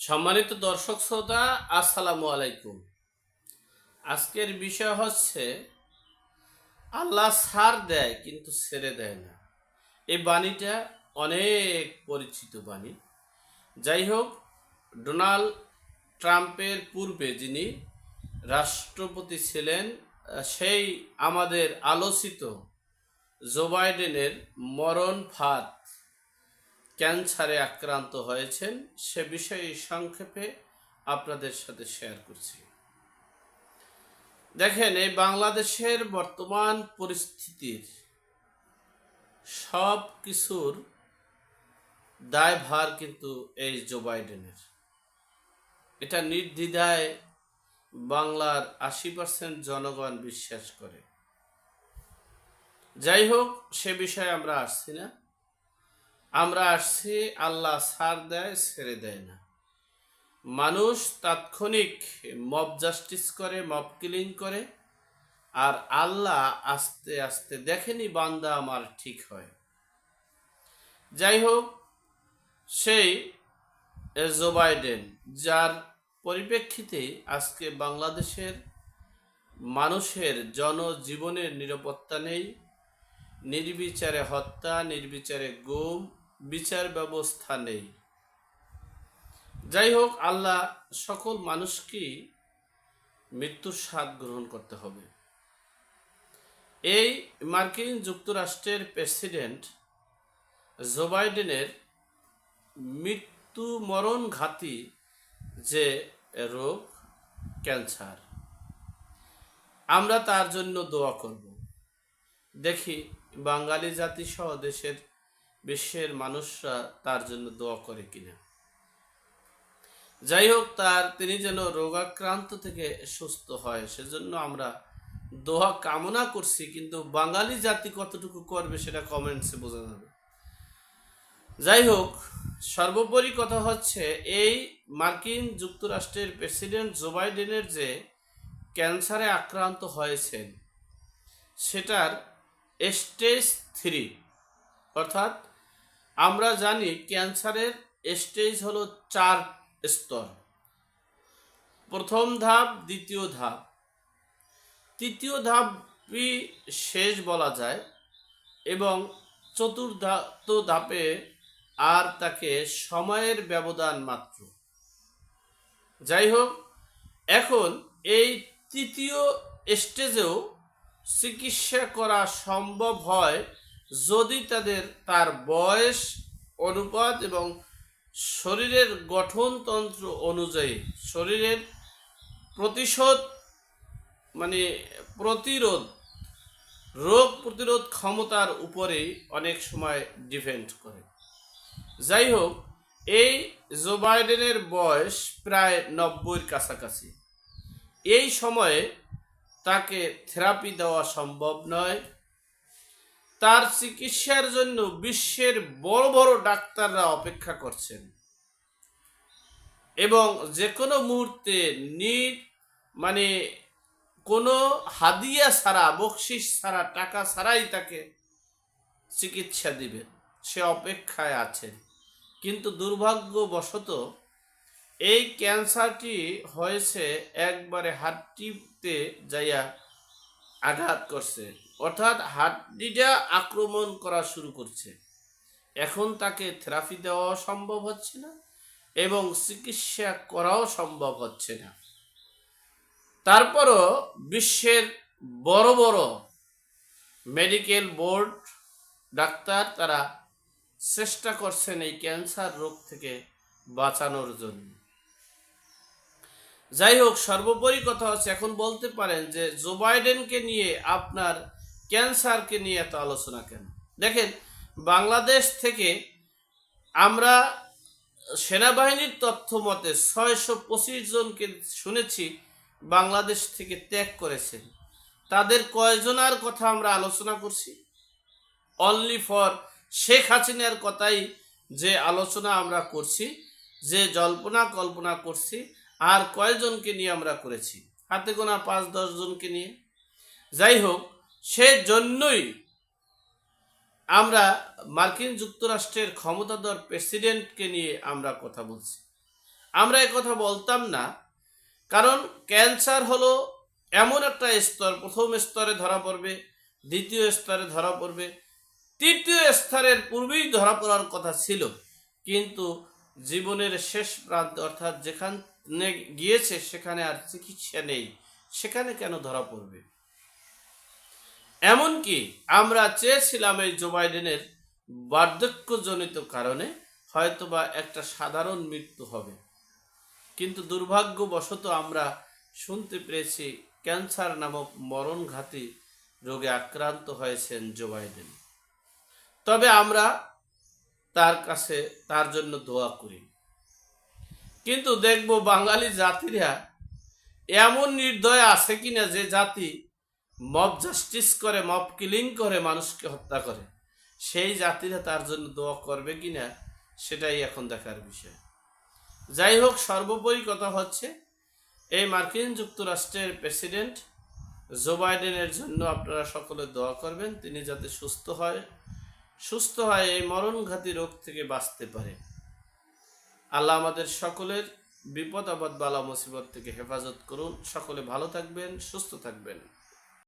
সম্মানিত দর্শক শ্রোতা, আসসালামু আলাইকুম। আজকের বিষয় হচ্ছে, আল্লাহ সার দেয় কিন্তু ছেড়ে দেয় না। এই বাণীটা অনেক পরিচিত বাণী। যাই হোক, ডোনাল্ড ট্রাম্পের পূর্বে যিনি রাষ্ট্রপতি ছিলেন, সেই আমাদের আলোচিত জো বাইডেনের মরণ ফাঁদ ক্যান্সারে আক্রান্ত হয়েছেন, সে বিষয়ে সংক্ষেপে আপনাদের সাথে শেয়ার করছি। দেখেন, এই বাংলাদেশের বর্তমান পরিস্থিতির সব কিছুর দায়ভার কিন্তু এই জো বাইডেনের এটা নির্দ্বিধায় বাংলার আশি পার্সেন্ট জনগণ বিশ্বাস করে। যাই হোক, সে বিষয়ে আমরা আসছি না। আমরা আসছি, আল্লাহ সার দেয়, ছেড়ে দেয় না। মানুষ তাৎক্ষণিক মব জাস্টিস করে, মব কিলিং করে, আর আল্লাহ আস্তে আস্তে দেখেনি বান্দা আমার ঠিক হয়। যাই হোক, সেই জো বাইডেন, যার পরিপ্রেক্ষিতে আজকে বাংলাদেশের মানুষের জনজীবনের নিরাপত্তা নেই, নির্বিচারে হত্যা, নির্বিচারে গুম বিচার ব্যবস্থা নেই। যাই হোক, আল্লাহ সকল মানুষকেই মৃত্যুর স্বাদ গ্রহণ করতে হবে। এই মার্কিন যুক্তরাষ্ট্রের প্রেসিডেন্ট জো বাইডেনের মৃত্যু মরণ ঘাতী যে রোগ, ক্যান্সার, আমরা তার জন্য দোয়া করব। দেখি, বাঙালি জাতি সহ দেশের বিশ্বের মানুষরা তার জন্য দোয়া করে কিনা। যাই হোক, তার তিনি যেন রোগাক্রান্ত থেকে সুস্থ হয়, সেজন্য আমরা দোয়া কামনা করছি, কিন্তু বাঙালি জাতি কতটুকু করবে সেটা কমেন্টসে বোঝা যাবে। যাই হোক, সর্বোপরি কথা হচ্ছে, এই মার্কিন যুক্তরাষ্ট্রের প্রেসিডেন্ট জো বাইডেনের যে ক্যান্সারে আক্রান্ত হয়েছেন, সেটার স্টেজ থ্রি অর্থাৎ আমরা জানি ক্যান্সারের স্টেজ হলো চার স্তর। প্রথম ধাপ, দ্বিতীয় ধাপ। তৃতীয় ধাপই শেষ বলা যায় এবং চতুর্থ ধাপে আর তাকে সময়ের ব্যবধান মাত্র। যাই হোক, এখন এই তৃতীয় স্টেজেও চিকিৎসা করা সম্ভব হয় যদি তাদের তার বয়স, অনুপাত এবং শরীরের গঠনতন্ত্র অনুযায়ী, শরীরের প্রতিশোধ মানে প্রতিরোধ, রোগ প্রতিরোধ ক্ষমতার উপরেই অনেক সময় ডিপেন্ড করে। যাই হোক এই জো বাইডেনের বয়স প্রায় নব্বইয়ের কাছাকাছি। এই সময়ে তাকে থেরাপি দেওয়া সম্ভব নয়। তার চিকিৎসার জন্য বিশ্বের বড় বড় ডাক্তাররা অপেক্ষা করছেন। এবং যে কোনো মুহূর্তে নিট মানে কোনো হাদিয়া ছাড়া বকশিস ছাড়া, টাকা ছাড়াই তাকে চিকিৎসা দিবেন। সে অপেক্ষায় আছেন। কিন্তু দুর্ভাগ্যবশত এই ক্যান্সারটি হয়েছে একবারে হাড্ডিতে যাইয়া আঘাত করছে। অর্থাৎ হাড্ডিটা আক্রমণ করা শুরু করছে। এখন তাকে থেরাপি দেওয়াও সম্ভব হচ্ছে না এবং চিকিৎসা করাও সম্ভব হচ্ছে না। তারপরও বিশ্বের বড় বড় মেডিকেল বোর্ড, ডাক্তার তারা চেষ্টা করছেন এই ক্যান্সার রোগ থেকে বাঁচানোর জন্য। যাই হোক, সর্বোপরি কথা হচ্ছে, এখন বলতে পারেন যে জো বাইডেনকে নিয়ে আপনার ক্যান্সারকে নিয়ে এত আলোচনা কেন? দেখেন, বাংলাদেশ থেকে আমরা সেনাবাহিনীর তথ্য মতে ছয়শো পঁচিশ জনকে শুনেছি বাংলাদেশ থেকে ত্যাগ করেছেন। তাদের কয়জনার কথা আমরা আলোচনা করছি? অনলি ফর শেখ হাসিনার কথাই যে আলোচনা আমরা করছি, যে জল্পনা কল্পনা করছি, আর কয়জনকে নিয়ে আমরা করেছি? হাতে গোনা পাঁচ দশ জনকে নিয়ে। যাই হোক সেজন্যই আমরা মার্কিন যুক্তরাষ্ট্রের ক্ষমতাধর প্রেসিডেন্টকে নিয়ে আমরা কথা বলছি। আমরা কথা বলতাম না, কারণ ক্যান্সার হলো এমন একটা স্তর, প্রথম স্তরে ধরা পড়বে, দ্বিতীয় স্তরে ধরা পড়বে, তৃতীয় স্তরের পূর্বেই ধরা পড়ার কথা ছিল, কিন্তু জীবনের শেষ প্রান্তে, অর্থাৎ যেখানে গিয়েছে সেখানে আর চিকিৎসা নেই, সেখানে কেন ধরা পড়বে? এমনকি আমরা চেয়েছিলাম এই জো বাইডেনের বার্ধক্যজনিত কারণে হয়তোবা একটা সাধারণ মৃত্যু হবে। কিন্তু দুর্ভাগ্যবশত আমরা শুনতে পেরেছি ক্যান্সার নামক মরণঘাতী রোগে আক্রান্ত হয়েছেন জো বাইডেন। তবে আমরা তার কাছে তার জন্য দোয়া করি। কিন্তু দেখব বাঙালি জাতিরা এমন নির্দয় আছে কিনা যে জাতি মব জাস্টিস করে, মব কিলিং করে, মানুষকে হত্যা করে। সেই জাতিরা তার জন্য দোয়া করবে কিনা, সেটাই এখন দেখার বিষয়। যাই হোক, সর্বোপরি কথা হচ্ছে, এই মার্কিন যুক্তরাষ্ট্রের প্রেসিডেন্ট জো বাইডেনের জন্য আপনারা সকলে দোয়া করবেন, তিনি যাতে সুস্থ হয়। সুস্থ হয়, এই মরণঘাতী রোগ থেকে বাঁচতে পারে। আল্লাহ আমাদের সকলের বিপদ, আপদ, বালা, মুসিবত থেকে হেফাজত করুন। সকলে ভালো থাকবেন, সুস্থ থাকবেন।